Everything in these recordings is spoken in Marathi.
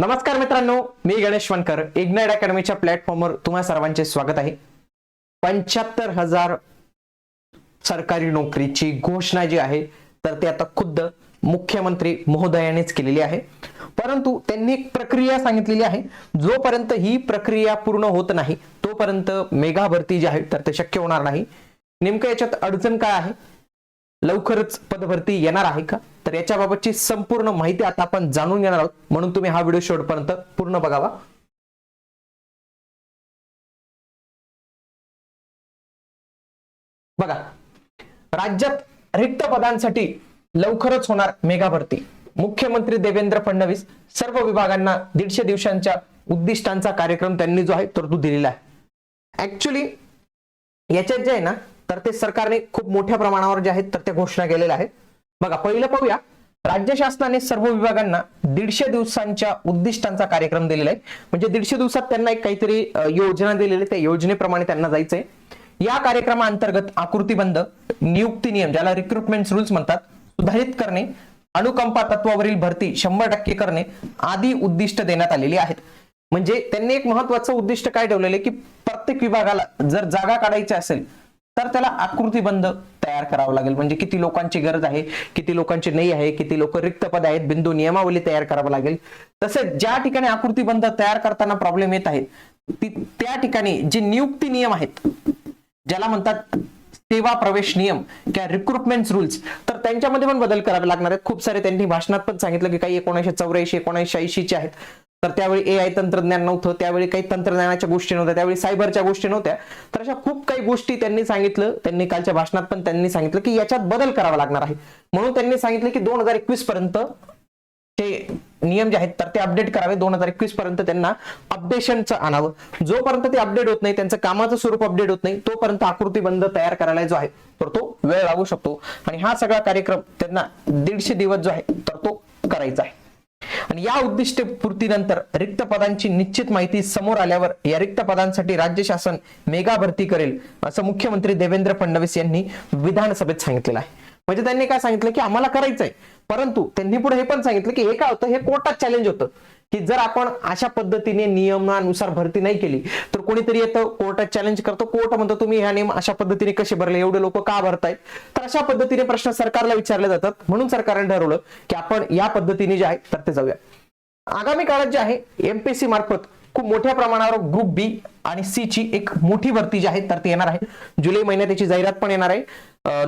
नमस्कार मित्रांनो मी गणेश वनकर इग्नाइट अकॅडमीच्या प्लॅटफॉर्मवर तुम्हा सर्वांचे स्वागत आहे. पंच्याहत्तर हजार सरकारी नोकरीची घोषणा जी आहे तर ते आता खुद्द मुख्यमंत्री महोदयानेच केलेली आहे. परंतु त्यांनी एक प्रक्रिया सांगितलेली आहे जोपर्यंत ही प्रक्रिया पूर्ण होत नाही तोपर्यंत मेगा भरती जी आहे तर ते शक्य होणार नाही. नेमकं याच्यात अडचण काय आहे? लवकरच पदभरती येणार आहे का? तर याच्याबाबतची संपूर्ण माहिती आता आपण जाणून घेणार आहोत. म्हणून तुम्ही हा व्हिडिओ शेवटपर्यंत पूर्ण बघावा. बघा राज्यात रिक्त पदांसाठी लवकरच होणार मेगा भरती मुख्यमंत्री देवेंद्र फडणवीस सर्व विभागांना दीडशे दिवसांच्या उद्दिष्टांचा कार्यक्रम त्यांनी जो आहे तरतूद दिलेला आहे. ऍक्च्युली याच्यात जे आहे ना तर ते सरकारने खूप मोठ्या प्रमाणावर जे आहेत तर त्या घोषणा केलेल्या आहेत. बघा पहिलं पाहूया. राज्य शासनाने सर्व विभागांना दीडशे दिवसांच्या उद्दिष्टांचा कार्यक्रम दिलेला आहे. म्हणजे दीडशे दिवसात त्यांना एक काहीतरी योजना दिलेली आहे. त्या योजनेप्रमाणे त्यांना जायचंय. या कार्यक्रमाअंतर्गत आकृतीबंध नियुक्ती नियम ज्याला रिक्रुटमेंट रूल्स म्हणतात सुधारित करणे अनुकंपा तत्वावरील भरती शंभर टक्के करणे आदी उद्दिष्ट देण्यात आलेली आहेत. म्हणजे त्यांनी एक महत्वाचं उद्दिष्ट काय ठेवलेलं आहे की प्रत्येक विभागाला जर जागा काढायची असेल तर त्याला आकृतीबंध तयार करावं लागेल. म्हणजे किती लोकांची गरज आहे किती लोकांची नाही आहे किती लोक रिक्त पद आहेत बिंदू नियमावली तयार करावं लागेल. तसेच ज्या ठिकाणी आकृतीबंध तयार करताना प्रॉब्लेम येत आहेत त्या ठिकाणी जे नियुक्ती नियम आहेत ज्याला म्हणतात सेवा प्रवेश नियम किंवा रिक्रुटमेंट रुल्स तर त्यांच्यामध्ये पण बदल करावे लागणार आहेत. खूप सारे त्यांनी भाषणात पण सांगितलं की काही एकोणीसशे चौऱ्याऐंशी एकोणीसशे ऐंशीचे आहेत. तर त्यावेळी ए आय तंत्रज्ञान नव्हतं त्यावेळी काही तंत्रज्ञानाच्या गोष्टी नव्हत्या त्यावेळी सायबरच्या गोष्टी नव्हत्या. तर अशा खूप काही गोष्टी त्यांनी सांगितलं त्यांनी कालच्या भाषणात पण त्यांनी सांगितलं की याच्यात बदल करावा लागणार आहे. म्हणून त्यांनी सांगितलं की दोन हजार एकवीस पर्यंत ते नियम जे आहेत तर ते अपडेट करावे. दोन हजार एकवीस पर्यंत त्यांना अपडेशनचं आणावं. जोपर्यंत ते अपडेट होत नाही त्यांचं कामाचं स्वरूप अपडेट होत नाही तोपर्यंत आकृतीबंध तयार करायला जो आहे तर तो वेळ लागू शकतो. आणि हा सगळा कार्यक्रम त्यांना दीडशे दिवस जो आहे तर तो करायचा आहे. आणि या उद्दिष्ट पूर्तीनंतर रिक्त पदांची निश्चित माहिती समोर आल्यावर या रिक्त पदांसाठी राज्य शासन मेगा भरती करेल असं मुख्यमंत्री देवेंद्र फडणवीस यांनी विधानसभेत सांगितलेलं आहे. म्हणजे त्यांनी काय सांगितलं की आम्हाला करायचंय परंतु त्यांनी पुढे हे पण सांगितलं की हे काय होतं? हे कोर्टात चॅलेंज होतं. की जर आपण अशा पद्धतीने नियमानुसार भरती नाही केली तर कोणीतरी येतं कोर्टात चॅलेंज करतो. कोर्ट म्हणतो तुम्ही ह्या नियम अशा पद्धतीने कसे भरले? एवढे लोक का भरतायत? तर अशा पद्धतीने प्रश्न सरकारला विचारले जातात. म्हणून सरकारने ठरवलं की आपण या पद्धतीने जे आहे तर ते जाऊया. आगामी काळात जे आहे एमपीएससी मार्फत खूप मोठ्या प्रमाणावर ग्रुप बी आणि सी ची एक मोठी भरती जी आहे तर ती येणार आहे. जुलै महिन्यात त्याची जाहिरात पण येणार आहे.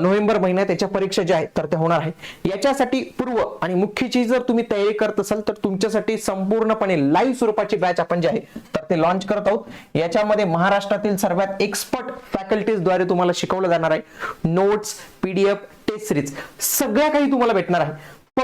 नोव्हेंबर महिन्यात त्याच्या परीक्षा ज्या आहेत तर त्या होणार आहे. याच्यासाठी पूर्व आणि मुख्यची जर तुम्ही तयारी करत असाल तर तुमच्यासाठी संपूर्णपणे लाईव्ह स्वरूपाची बॅच आपण जे आहे तर ते लॉन्च करत आहोत. याच्यामध्ये महाराष्ट्रातील सर्वात एक्सपर्ट फॅकल्टीजद्वारे तुम्हाला शिकवलं जाणार आहे. नोट्स पीडीएफ टेस्ट सिरीज सगळ्या काही तुम्हाला भेटणार आहे.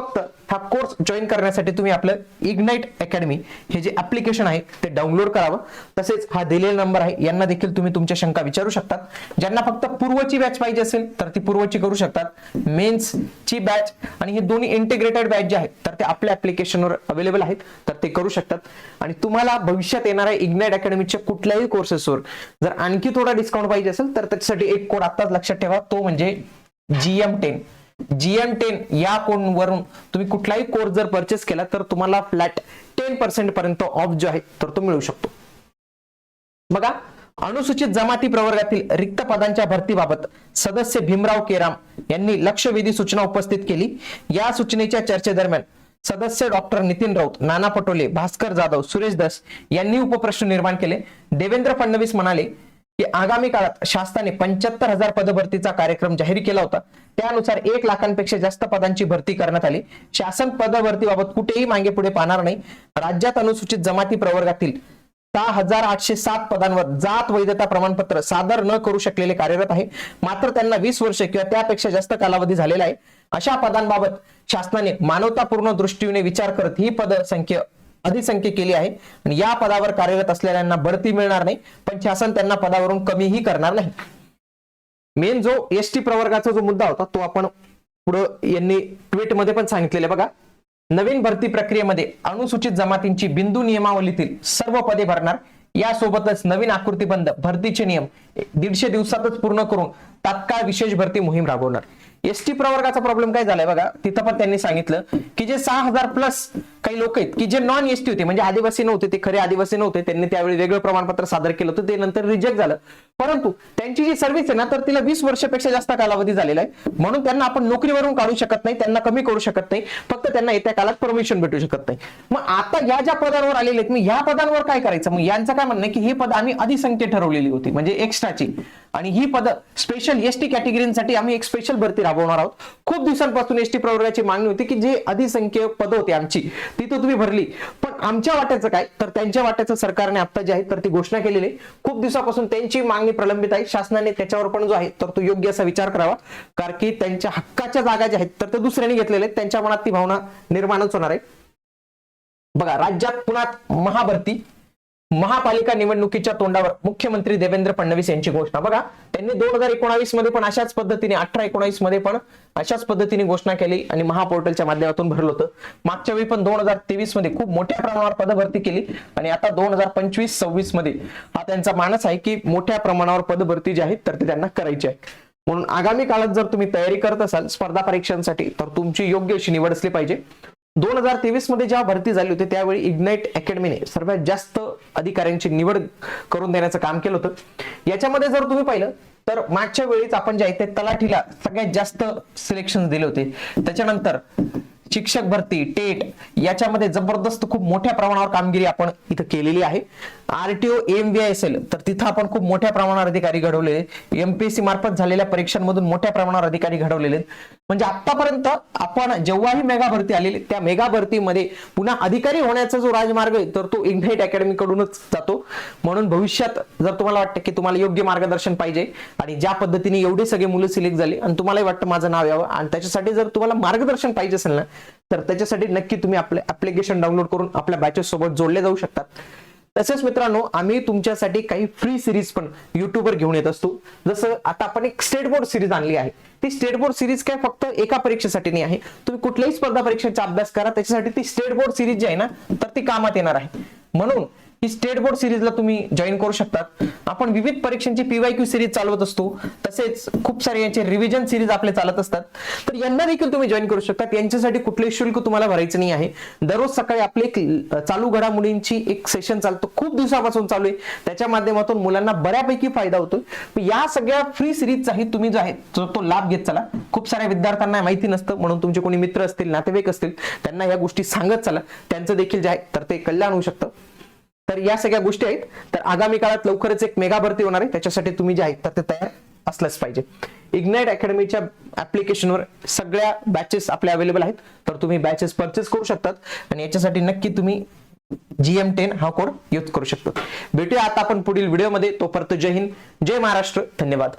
फक्त हा कोर्स जॉईन करण्यासाठी तुम्ही आपलं इग्नाइट अकॅडमी हे जे ऍप्लिकेशन आहे ते डाउनलोड करावं. तसेच हा दिलेला नंबर आहे यांना देखील तुम्ही तुमच्या शंका विचारू शकतात. ज्यांना फक्त पूर्वची बॅच पाहिजे असेल तर ती पूर्वची करू शकतात. मेन्स ची बॅच आणि हे दोन्ही इंटिग्रेटेड बॅच जे आहेत तर ते आपल्या ऍप्लिकेशनवर अवेलेबल आहेत तर ते करू शकतात. आणि तुम्हाला भविष्यात येणाऱ्या इग्नाइट अकॅडमीच्या कुठल्याही कोर्सेसवर जर आणखी थोडा डिस्काउंट पाहिजे असेल तर त्याच्यासाठी एक कोड आताच लक्षात ठेवा. तो म्हणजे जीएम टेन जीएम टेन या कोणवरून तुम्ही कुठलाही कोर्स जर परचेस केला तर तुम्हाला फ्लॅट टेन पर्सेंट पर्यंत ऑफ जो आहे तर तो मिळू शकतो. बघा अनुसूचित जमाती प्रवर्गातील रिक्त पदांच्या भरतीबाबत सदस्य भीमराव केराम यांनी लक्षवेधी सूचना उपस्थित केली. या सूचनेच्या चर्चेदरम्यान सदस्य डॉक्टर नितीन राऊत नाना पटोले भास्कर जाधव सुरेश दस यांनी उपप्रश्न निर्माण केले. देवेंद्र फडणवीस म्हणाले की आगामी काळात शासनाने पंच्याहत्तर हजार पदभरतीचा कार्यक्रम जाहीर केला होता. त्यानुसार एक लाखांपेक्षा जास्त पदांची भरती करण्यात आली. शासन पदभरतीबाबत कुठेही मागे पुढे पाहणार नाही. राज्यात अनुसूचित जमाती प्रवर्गातील सहा हजार आठशे सात पदांवर जात वैधता प्रमाणपत्र सादर न करू शकलेले कार्यरत आहे. मात्र त्यांना वीस वर्ष किंवा त्यापेक्षा जास्त कालावधी झालेला आहे. अशा पदांबाबत शासनाने मानवतापूर्ण दृष्टीने विचार करत ही पदसंख्या अधिसंख्य केली आहे. आणि या पदावर कार्यरत असलेल्यांना बढती मिळणार नाही. पण शासन त्यांना पदावरून कमीही करणार नाही. मेन जो एस टी प्रवर्गाचा जो मुद्दा होता तो आपण पुढं यांनी ट्विटमध्ये पण सांगितलेले बघा. नवीन भरती प्रक्रियेमध्ये अनुसूचित जमातींची बिंदू नियमावलीतील सर्व पदे भरणार. यासोबतच नवीन आकृतीबंध भरतीचे नियम दीडशे दिवसातच पूर्ण करून तात्काळ विशेष भरती मोहीम राबवणार. एस टी प्रवर्गाचा प्रॉब्लेम काय झालाय बघा? तिथं पण त्यांनी सांगितलं की जे सहा हजार प्लस काही लोक आहेत की जे नॉन एस टी होते म्हणजे आदिवासी नव्हते ते खरे आदिवासी नव्हते त्यांनी त्यावेळी वेगळं प्रमाणपत्र सादर केलं होतं ते नंतर रिजेक्ट झालं. परंतु त्यांची जी सर्व्हिस आहे ना तर तिला वीस वर्षापेक्षा जास्त कालावधी झालेला आहे. म्हणून त्यांना आपण नोकरीवरून काढू शकत नाही त्यांना कमी करू शकत नाही फक्त त्यांना येत्या काळात परमिशन भेटू शकत नाही. मग आता या ज्या पदांवर आलेले आहेत मी या पदांवर काय करायचं? मग यांचं काय म्हणणं की ही पद आम्ही अधिसंख्य ठरवलेली होती म्हणजे एक्स्ट्राची आणि ही पद स्पेशल एसटी कॅटेगरीसाठी आम्ही एक स्पेशल भरती राबवणार आहोत. खूप दिवसांपासून एसटी प्रवर्गाची मागणी होती की जे अधिसंख्य पद होती आमची ती तर तुम्ही भरली. पण आमच्या वाट्याचं काय? तर त्यांच्या वाट्याचं सरकारने आता जे आहे तर ती घोषणा केलेली आहे. खूप दिवसापासून त्यांची मागणी प्रलंबित आहे. शासनाने त्याच्यावर पण जो आहे तर तो योग्य असा विचार करावा. कारण की त्यांच्या हक्काच्या जागा ज्या आहेत तर ते दुसऱ्याने घेतलेल्या आहेत. त्यांच्या मनात ती भावना निर्माणच होणार आहे. बघा राज्यात पुण्यात महाभरती महापालिका निवडणुकीच्या तोंडावर मुख्यमंत्री देवेंद्र फडणवीस यांची घोषणा. बघा त्यांनी दोन हजार एकोणावीसमध्ये पण अशाच पद्धतीने अठरा एकोणावीसमध्ये पण अशाच पद्धतीने घोषणा केली आणि महापोर्टलच्या माध्यमातून भरलं होतं. मागच्या वेळी पण दोन हजार तेवीसमध्ये खूप मोठ्या प्रमाणावर पदभरती केली आणि आता दोन हजार पंचवीस सव्वीसमध्ये हा त्यांचा मानस आहे की मोठ्या प्रमाणावर पदभरती जी आहे तर ती त्यांना करायची आहे म्हणून आगामी काळात जर तुम्ही तयारी करत असाल स्पर्धा परीक्षांसाठी तर तुमची योग्य अशी निवड असली पाहिजे. दोन हजार तेवीसमध्ये जेव्हा भरती झाली होती त्यावेळी इग्नाइट अकॅडमीने सर्वात जास्त अधिकाऱ्यांची निवड करून देण्याचं काम केलं होतं. याच्यामध्ये जर तुम्ही पाहिलं तर मागच्या वेळीच आपण जे आहे ते तलाठीला सगळ्यात जास्त सिलेक्शन दिले होते. त्याच्यानंतर शिक्षक भरती टेट याच्यामध्ये जबरदस्त खूप मोठ्या प्रमाणावर कामगिरी आपण इथं केलेली आहे. आरटीओ एम व्ही असेल तर तिथं आपण खूप मोठ्या प्रमाणावर अधिकारी घडवलेले. एमपीएससी मार्फत झालेल्या परीक्षांमधून मोठ्या प्रमाणावर अधिकारी घडवलेले. म्हणजे आतापर्यंत आपण जेव्हाही मेगा भरती आलेली त्या मेगा भरतीमध्ये पुन्हा अधिकारी होण्याचा जो राजमार्ग आहे तर तो इग्नाईट अकॅडमी कडूनच जातो. म्हणून भविष्यात जर तुम्हाला वाटतं की तुम्हाला योग्य मार्गदर्शन पाहिजे आणि ज्या पद्धतीने एवढे सगळे मुलं सिलेक्ट झाली आणि तुम्हालाही वाटतं माझं नाव यावं आणि त्याच्यासाठी जर तुम्हाला मार्गदर्शन पाहिजे असेल ना तर त्याच्यासाठी नक्की तुम्ही आपले ऍप्लिकेशन डाउनलोड करून आपल्या बॅचेस सोबत जोडले जाऊ शकतात. तसेच मित्रांनो आम्ही तुमच्यासाठी काही फ्री सिरीज पण युट्यूबवर घेऊन येत असतो. जसं आता आपण एक स्टेट बोर्ड सिरीज आणली आहे. ती स्टेट बोर्ड सिरीज काय फक्त एका परीक्षेसाठी नाही आहे. तुम्ही कुठल्याही स्पर्धा परीक्षेचा अभ्यास करा त्याच्यासाठी ती स्टेट बोर्ड सिरीज जी आहे ना तर ती कामात येणार आहे. म्हणून ही स्टेट बोर्ड सिरीजला तुम्ही जॉईन करू शकतात. आपण विविध परीक्षांची पीवाय क्यू सिरीज चालवत असतो. तसेच खूप सारे यांचे रिव्हिजन सिरीज आपले चालत असतात. तर यांना देखील तुम्ही जॉईन करू शकतात. यांच्यासाठी कुठलेही शुल्क तुम्हाला भरायचं नाही आहे. दररोज सकाळी आपले चालू घडामोडींची एक सेशन चालतो. खूप दिवसापासून चालू आहे. त्याच्या माध्यमातून मुलांना बऱ्यापैकी फायदा होतोय. या सगळ्या फ्री सिरीजचाही तुम्ही जो आहे तो तो लाभ घेत चला. खूप साऱ्या विद्यार्थ्यांना माहिती नसतं. म्हणून तुमचे कोणी मित्र असतील नातेवाईक असतील त्यांना या गोष्टी सांगत चला. त्यांचं देखील जे आहे तर ते कल्याण होऊ शकतं. तर या सगळ्या गोष्टी आहेत. तर आगामी काळात लवकरच एक मेगा भरती होणार आहे. त्याच्यासाठी तुम्ही जे आहेत तर ते तयार असलंच पाहिजे. इग्नाइट अकॅडमीच्या ऍप्लिकेशनवर सगळ्या बॅचेस आपल्या अवेलेबल आहेत. तर तुम्ही बॅचेस परचेस करू शकतात. आणि याच्यासाठी नक्की तुम्ही जीएम टेन हा कोड यूज करू शकतात. भेटूया आता आपण पुढील व्हिडिओमध्ये तोपर्यंत जय हिंद जय महाराष्ट्र. धन्यवाद.